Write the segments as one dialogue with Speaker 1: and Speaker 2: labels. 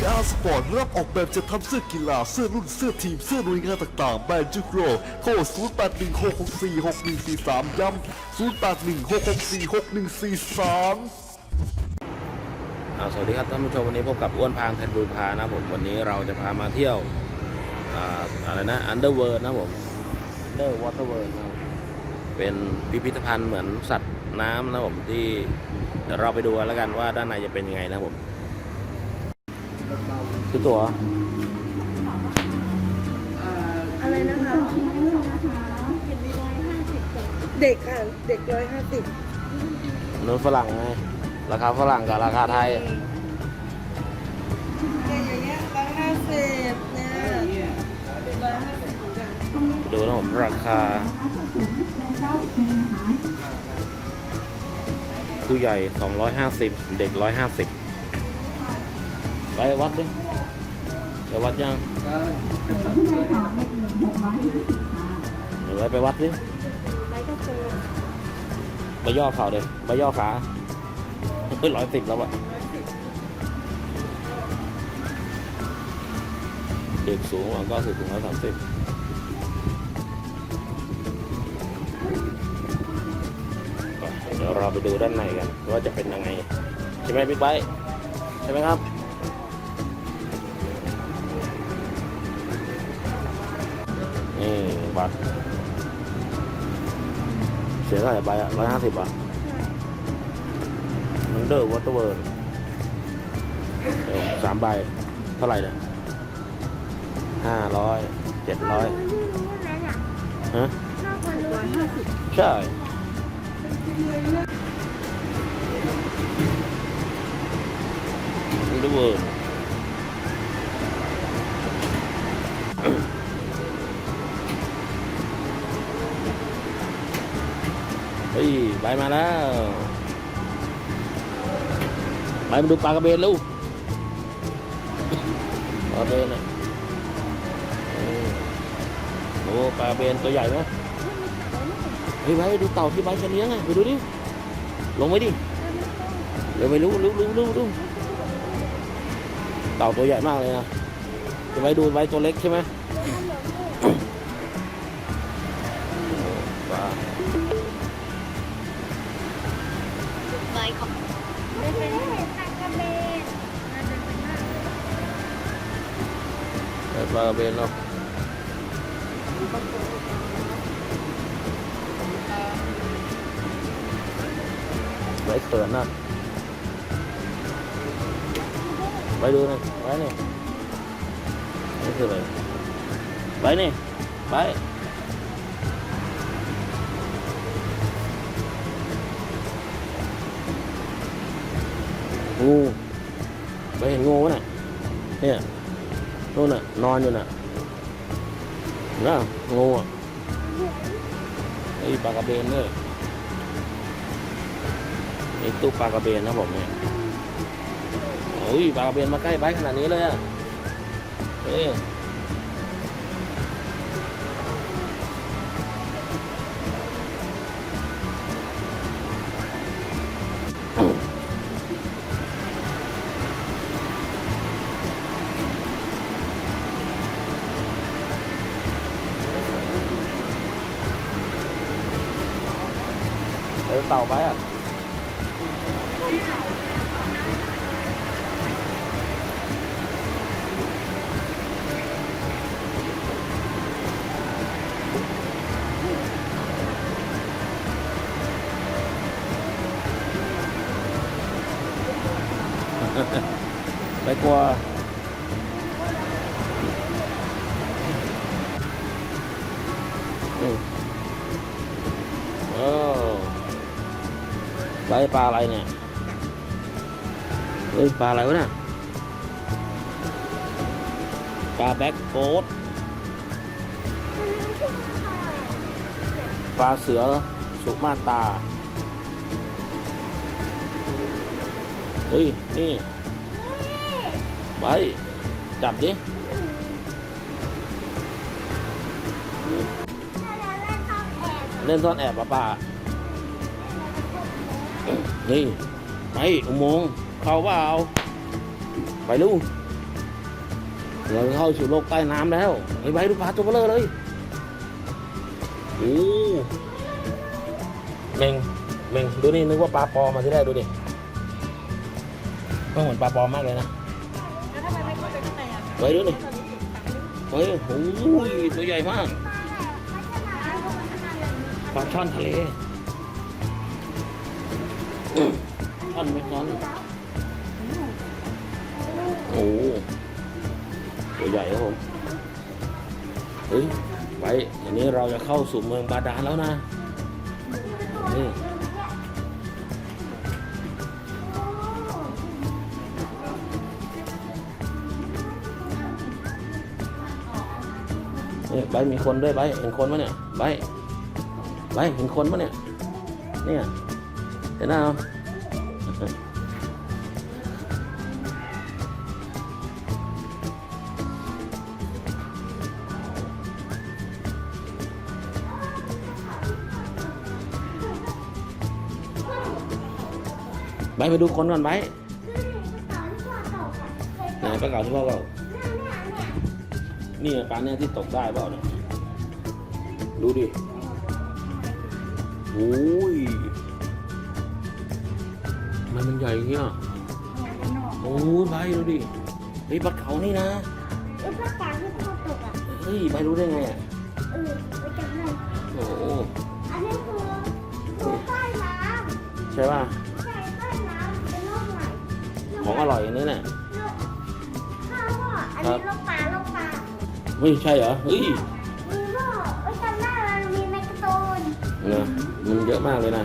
Speaker 1: VR Sport รับออกแบบจะทำเสื้อกีฬา เสื้อรุ่น เสื้อทีม เสื้อหน่วยงานต่างๆ แบรนด์จุกโรโทร0816646143 ย้ำ0816646143
Speaker 2: อ่าสวัสดีครับท่านผู้ชมวันนี้พบกับอ้วนพางแทนบูพานะผมวันนี้เราจะพามาเที่ยวอ่าอะไรนะอันเดอร์เวิร์นะผมอันเดอร์วอเตอร์เวิร์นะเป็นพิพิธภัณฑ์เหมือนสัตว์น้ำนะผมที่เดี๋ยวเราไปดูกันแล้วกันว่าด้านในจะเป็นยังไงนะผม คือตัว
Speaker 3: อะไรนะคะเด็กค่ะ เด็กร้อยห้าสิบ
Speaker 2: นู้นฝรั่งไงราคาฝรั่งกับราคาไทย
Speaker 3: เนี่ยอย่างเงี้ยร้อยห้าสิบเนี่ยร้อยห้าสิบจ้ะ
Speaker 2: ดูนะผมราคาผู้ใหญ่ 250 เด็ก 150 ไปวัดดิ ไปวัดยังเดี๋ยวไปวัดดิไปย่อเข่าเด็ไปย่อขาเฮ้ยร้อยสิบแล้วอะเด็กสูงกว่าก็สูงถึงร้อยสามสิบเดี๋ยวเราไปดูด้านในกันว่าจะเป็นยังไง ใช่ไหมบิ๊กไบค์ใช่ไหมครับ บัตรเสียเท่าไหร่ใบอะร้อยห้าสิบอะมันเดอร์วอเตอร์เวิร์สามใบ เท่าไหร่เนี่ยห้าร้อยเจ็ดร้อยฮะใช่ดูเวอร์ เฮ้ยไปมาแล้วไปมาดูปลากระเบนลูกปลากระเบนอะโอ้ปลากระเบนตัวใหญ่ไหมเฮ้ยไปดูเต่าที่ใบจะเลี้ยงไงไปดูดิลงไว้ดิเดี๋ยวไปรู้รู้รู้รู้รู้เต่าตัวใหญ่มากเลยนะจะไปดูไว้ตัวเล็กใช่ไหม
Speaker 4: เอ
Speaker 2: อปลากระเบนเนาะไว้เขินนะไปดูห โน่นน่ะเนี่ยนู่นน่ะ นอนอยู่น่ะเห็นะงูอะไอ้ปลากระเบนเลยไอ้ตู้ปลากระเบนนะผมเนี่ยโอ้ยปลากระเบนมาใกล้ใบขนาดนี้เลยอะเอ้ ยเออเต่ ไปปลาอะไรเนี่ยเฮ้ยปลาอะไรวะเนี่ยปลาแบ็คโกดปลาเสือสุมาตราเฮ้ย นี่ไปจับดิเล่นซ่อนแอบป่ะป้า นี่ไปอุโมงค์เข้าว่าเอาไปลูกเราเข้าสู่โลกใต้น้ำแล้วไอ้ใบดูปลาตัวเบลอเลยโอ้เมงเมงดูนี่นึกว่าปลาปลอมาที่แรกดูดิก็เหมือนปลาปลอมมากเลยนะ
Speaker 3: แล้วทำไมไม่เข้าไปข้างในอะ
Speaker 2: ไว้ดูดิเฮ้ยโอ้ยตัวใหญ่มากปลาช่อนทะเล อืมช่อนไม่ช่อนโอ้ตัวใหญ่ครับผมเฮ้ยไปอันนี้เราจะเข้าสู่เมืองบาดาลแล้วนะนี่นี่ใบมีคนด้วยใบเห็นคนปะเนี่ยใบใบเห็นคนปะเนี่ยเนี่ย เห็นหน้าเอาไปไปดูคนก่อนไปไหนปลาเก๋าที่พ่อบอกนี่ปลาเนี่ยที่ตกได้เปล่าเนี่ยดูดิโอ้ย มันมันใหญ่อย่างเงี้ยโอ้ยไปดูดิเฮ้ยปลาเก๋านี่นะ
Speaker 4: เอ้ยปลาปลาที่พ่อตกอะ
Speaker 2: เฮ้ยไปรู้ได้ไงอะ
Speaker 4: เออไปจับหน่อย
Speaker 2: โอ้โห
Speaker 4: อันนี้คือคือใต้น้
Speaker 2: ใช่ป่ะำ
Speaker 4: ใช่ใต้น้ำเป็นโลกใหม่
Speaker 2: ของอร่อยอันนี้เนี่ย
Speaker 4: ข้าวพ่ออันนี้โลกปลาโลกปลา
Speaker 2: เฮ้ยใช่เหรอเฮ้ย
Speaker 4: มีพ่อเอ้ยจำได้แล้วมีแมกกาโตน
Speaker 2: เนี่ยมันเยอะมากเลยนะ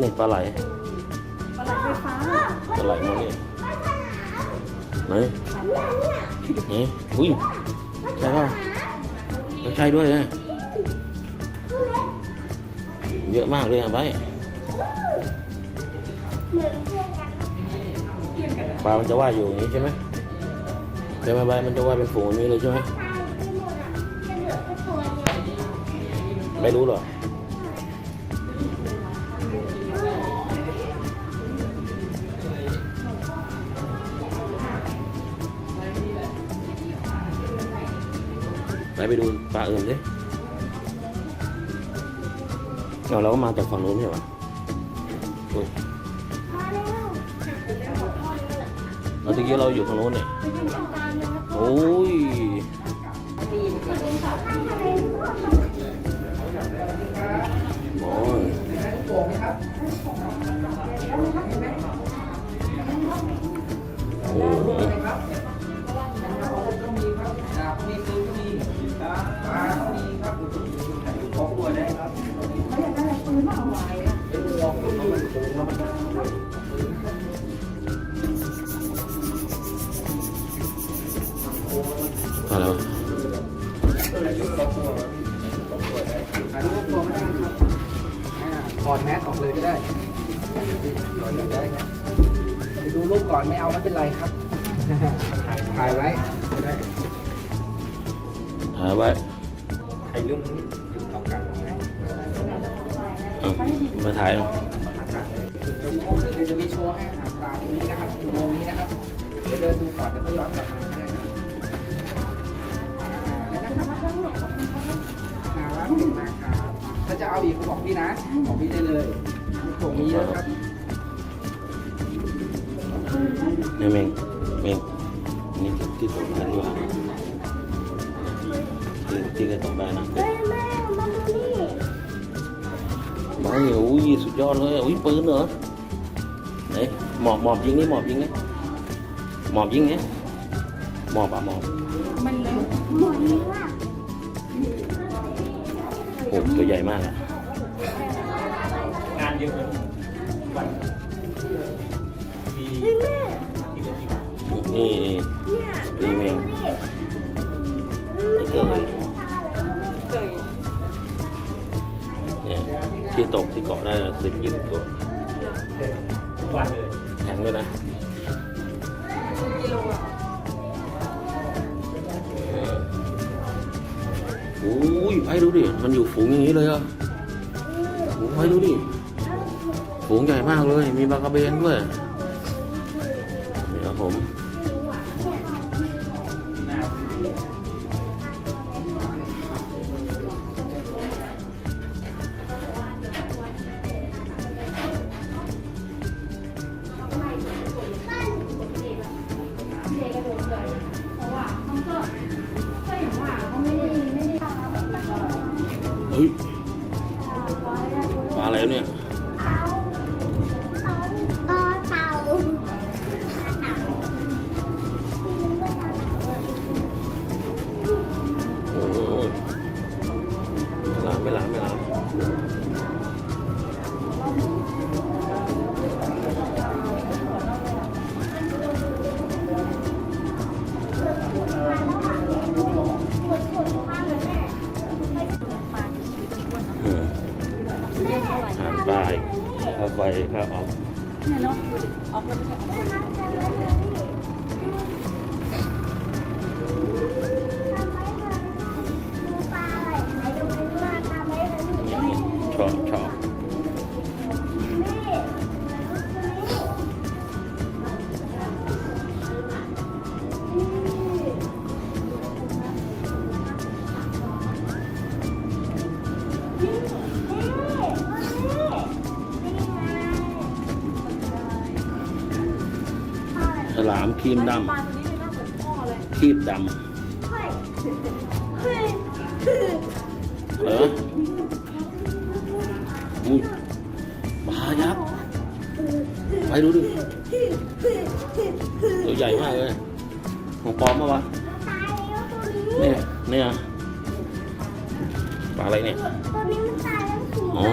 Speaker 4: ห
Speaker 2: นึ่งปลาไหล
Speaker 3: ปลาไหลไฟฟ้า
Speaker 2: ปลาไหลมาเนี่ยไหนไหนอุ้ยใช่ป่ะไม่ใช่ด้วยนะเยอะมากเลยอะใบ
Speaker 4: เหมือนเพื่อนกัน
Speaker 2: ปลามันจะว่ายอยู่อย่างนี้ใช่ไหมใช่ไหมใบมันจะว่ายเป็นฝูงอย่างนี้เลยใช่ไหม
Speaker 4: ตายไปหมดอะจะเหลือแค่ตัวเดียว
Speaker 2: ไม่รู้หรอ ไปไปดูปลาอื่นดิเอาเราก็มาจากฝั่งนู้นใช่ปะอุ้ย
Speaker 4: ม
Speaker 2: เราตะกี้เราอยู่ฝั่งนู้นเนี่ยโอ้ย
Speaker 5: ถ้าจะเอาอีกก็บอกพี่นะบอกพี่ได้เลยถุงมีเยอะครับ
Speaker 2: เนี่ยเมงเมงนี่ที่ตกได้ดีกว่าที่ที่เคยตกได้นะ
Speaker 4: เฮ้ยแม่มาดูนี่
Speaker 2: ไม่โอ้ยสุดยอดเลยอุ้ยปืนเหรอไหนหมอบหมอบยิงนี่หมอบยิงนี่หมอบยิงนี่หมอบอะหมอบ
Speaker 3: มันเลย
Speaker 4: หมดนี้ว่า
Speaker 2: โอ้ตัวใหญ่มากอะ นี่นี่เมงนี่เกิด
Speaker 3: เกย
Speaker 2: เนี่ยที่ตกที่เกาะได้สิบยี่สิบตัวแข็งเลยนะ
Speaker 3: กิโลอะ
Speaker 2: โอ้ยไปดูดิ มันอยู่ฝูงอย่างนี้เลยอะโอ้ยไปดูดิ ฝูงใหญ่มากเลย มีปลากระเบนด้วยนี่ครับผมเฮ้ยปลาอะไรวเนี่ย ดำเหรออุ้ยปลายักษ์ไปดูดิตัวใหญ่มากเลย ของปลอมมาวะเนี่ยเนี่ยปลาอะไรเนี่ย
Speaker 4: ตัวนี้มันตายแล้วถูก
Speaker 2: อ๋อ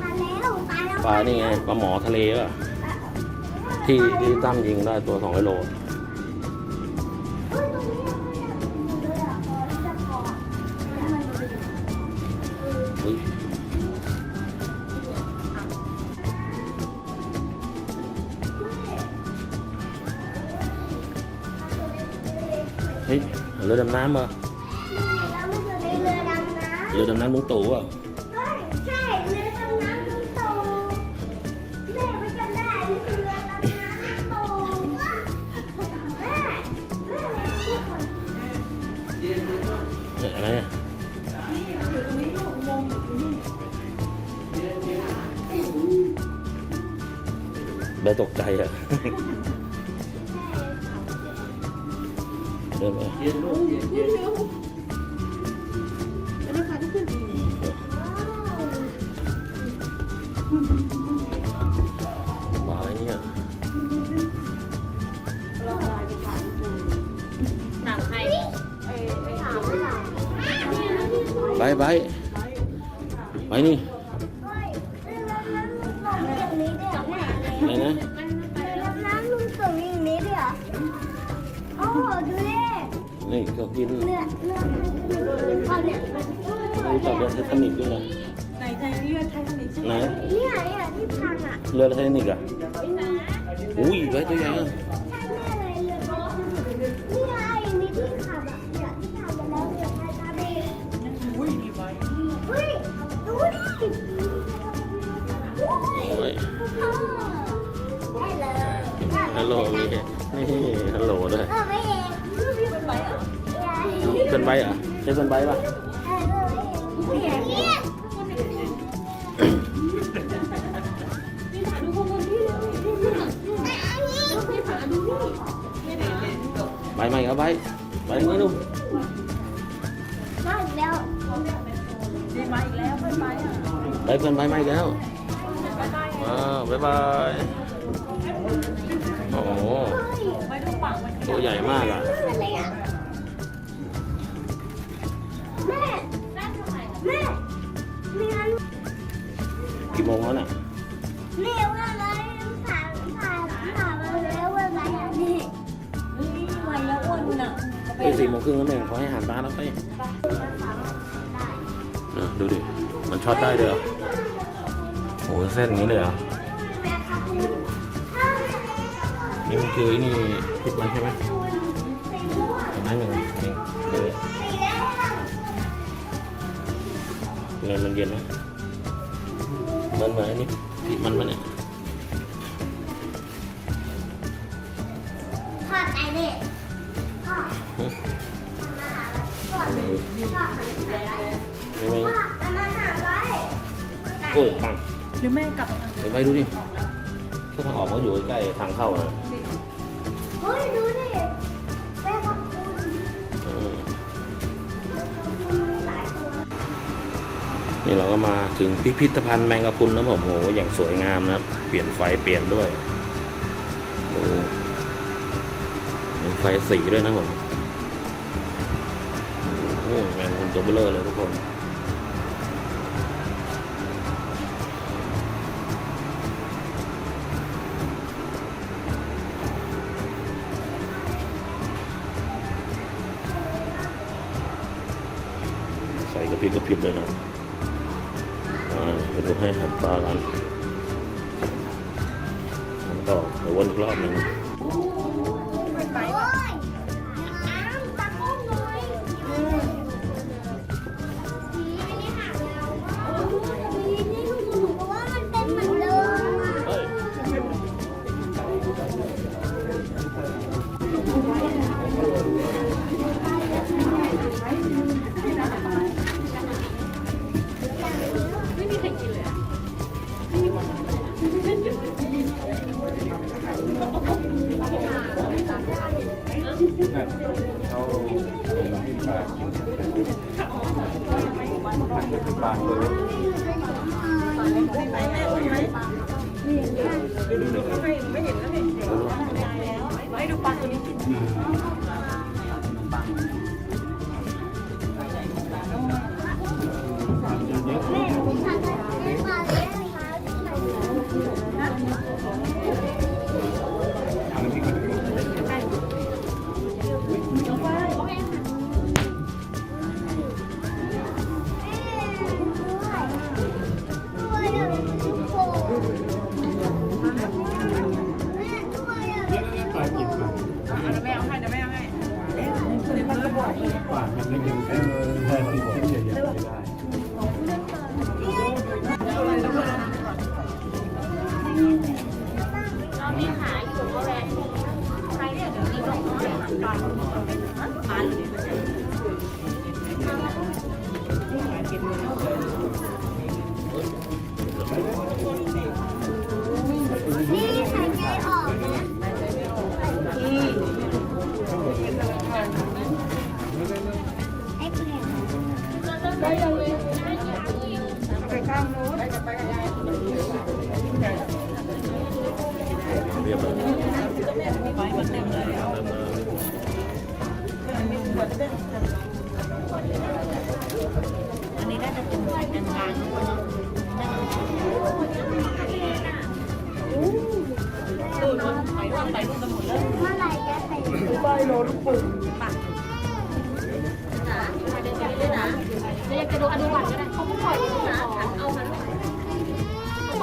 Speaker 4: ตายแล้วตายแล้ว
Speaker 2: ปลานี่ไงปลาหมอทะเลอะที่ที่ตั้มยิงได้ตัวสองร้อยโล
Speaker 4: รือ
Speaker 2: ดำน้ำเหรอ
Speaker 4: แล้วมันจะได้เรือดำน้ำ
Speaker 2: เรือดำน้ำลุงตู่อะ
Speaker 4: เฮ้ยใช่เรือดำน้ำลุงตู่แม่ไม่จำได้นี่คือเรือดำน้ำลุงตู่แม่แม่ไม่พูดก่อน
Speaker 2: เนี่ยอะไรอะเบลตกใจอะ เดินไป
Speaker 3: แล้วราคาที่ขึ้นอีก
Speaker 2: ปลาอะไรเนี่ย
Speaker 3: ราคาเป็นน
Speaker 4: ถามามเวลา
Speaker 2: ไปไปไปนี่
Speaker 4: เฮ้ยเรือดำน้ำลุงตู่อย่างนี้ด้วยเหรอแม่
Speaker 2: อะไรนะ
Speaker 4: เรือดำน้ำลุงตู่อย่างนี้ด้วยเหรอโอ้โหดูดิ
Speaker 2: นี่ก็กิน
Speaker 4: เรือเรือเขาเนี่ย
Speaker 2: รู้จักเรือไททานิกด้วยนะ
Speaker 3: ในไทยเลือดไทยสนิทใช่ไห
Speaker 2: ไห
Speaker 3: ม
Speaker 2: น
Speaker 4: เนี่ยเนี่ยที่พังอะ
Speaker 2: เรือไททานิกอะอุ้ยไรตัวใหญ่อะ
Speaker 4: ใช่แน่เลยเรือเขานี่ไงมีที่ขับอะเนี่ยที่ขับมาแล้วเรือไททานิก
Speaker 3: อุ้ยดีไว้
Speaker 4: เฮ้ยดูดิ
Speaker 2: โอ้ย
Speaker 4: ได้เลย
Speaker 2: ฮัลโหลมีนี่ฮัลโหลด้วย
Speaker 4: เป็น
Speaker 2: ใบอะใช่เป็นใบป่ะ
Speaker 4: ไม่เองเนี่ย
Speaker 2: ใหม่ครับใบใบนี้ดู
Speaker 4: มาอีกแล้ว
Speaker 3: ดีมาอีกแล้วเป็นไปอะ
Speaker 2: ใบเป็นใบใหม่แล้วอ้าวบ๊ายบายโอ้โห
Speaker 3: ไม่ต้องปังมัน
Speaker 2: ตัวใหญ่มากอะ ม่มี
Speaker 4: อันกี่โมงแล้วน่ะแม่ว่าอะไรผ่ามสาน
Speaker 2: ผ่ามาแล้วว่าอะไรอะนี่นี่วันละ
Speaker 4: อ้วนน่ะเป็นสี่โมงครึ่งแล้วแม่เขาให้หันบ้านแล้วไปเออดูดิ มันช็อตได้เด้อโอ้หเส้นนี้เลยเหรอ นี่มันคืออ้นี่พริกมันใช่ไหมนนั้นหนึ่งนึ่ง เงินมันเย็นไหมมันเหมือนไอ้นี่พิษมันมันเนี่ย
Speaker 2: ทอดไอ้นี่ทอด
Speaker 4: หึ
Speaker 2: ทอดทอดทอด
Speaker 4: ไม่ไม่
Speaker 2: แต่มันหาไว้
Speaker 4: โอ้ยปัง
Speaker 3: เดี๋ยวแม่กลับ
Speaker 4: เห็นไหมดูดิถ้าทางออกมันอยู่ใกล้ๆทางเข้านะ นี่เราก็มาถึงพิพิธภัณฑ์แมงกะพรุนนะผมโหอย่างสวยงามนะครับ เปลี่ยนไฟเปลี่ยนด้วยโอ้เป็นไฟสีด้วยนะผมโอ้แมงกะพรุนตัวเบลอเลยทุกคน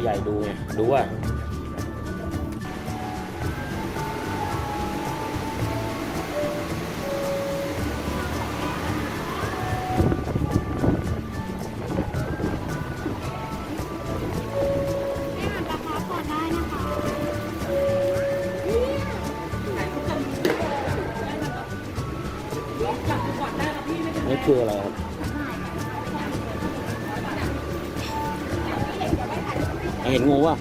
Speaker 2: ตัว
Speaker 4: ใหญ่ดูไงดูว่านี่คืออะไรครับ เห็นงูป่ะ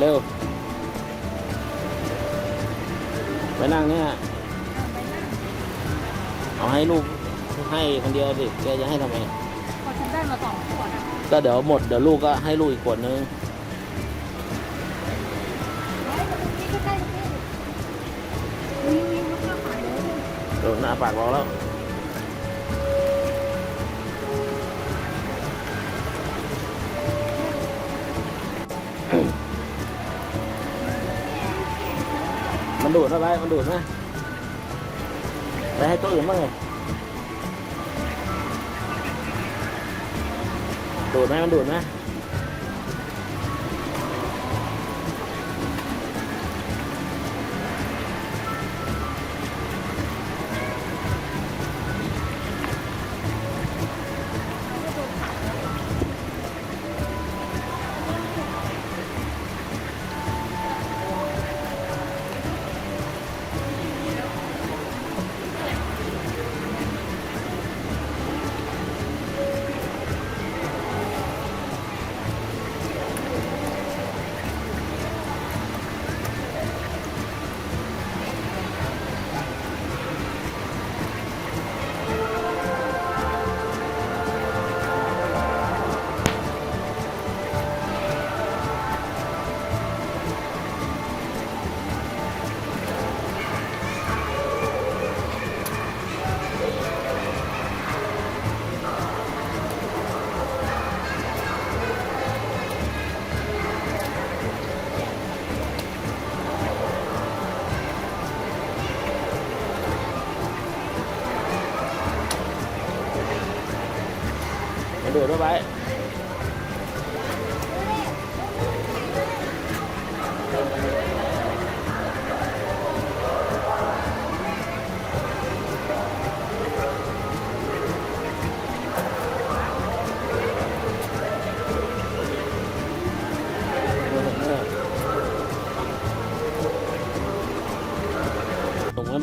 Speaker 4: เร็
Speaker 2: ว ไปนั่งเนี่ย เอาให้ลูกให้คนเดียวสิแกจะให้ทำไม
Speaker 3: พอฉันได้มาสองขวดอะ
Speaker 2: ก็เดี๋ยวหมดเดี๋ยวลูกก็ให้ลูกอีกขวดนึง
Speaker 3: นี่ก็ใกล้ๆนี่นี่มันก็ขายเลย
Speaker 2: โดนหน้าปากเราแล้ว มันดูดอะไรมันดูดไหมไปให้ตัวอื่นบ้างไงดูดไหมมันดูดไหม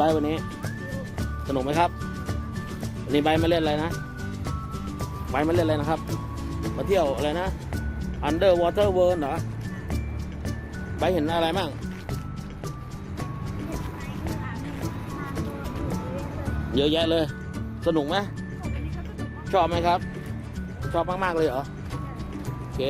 Speaker 2: บร์ทวันนี้ สนุกไหมครับ วันนี้ไบมาเล่นอะไรนะไปมาเล่นอะไรนะครับ มาเที่ยวอะไรนะ Underwater World เหรอไปเห็นอะไรบ้างเยอะแยะเลย สนุกไหมชอบไหมครับ ชอบมาก ๆ เลยเหรอ โอเค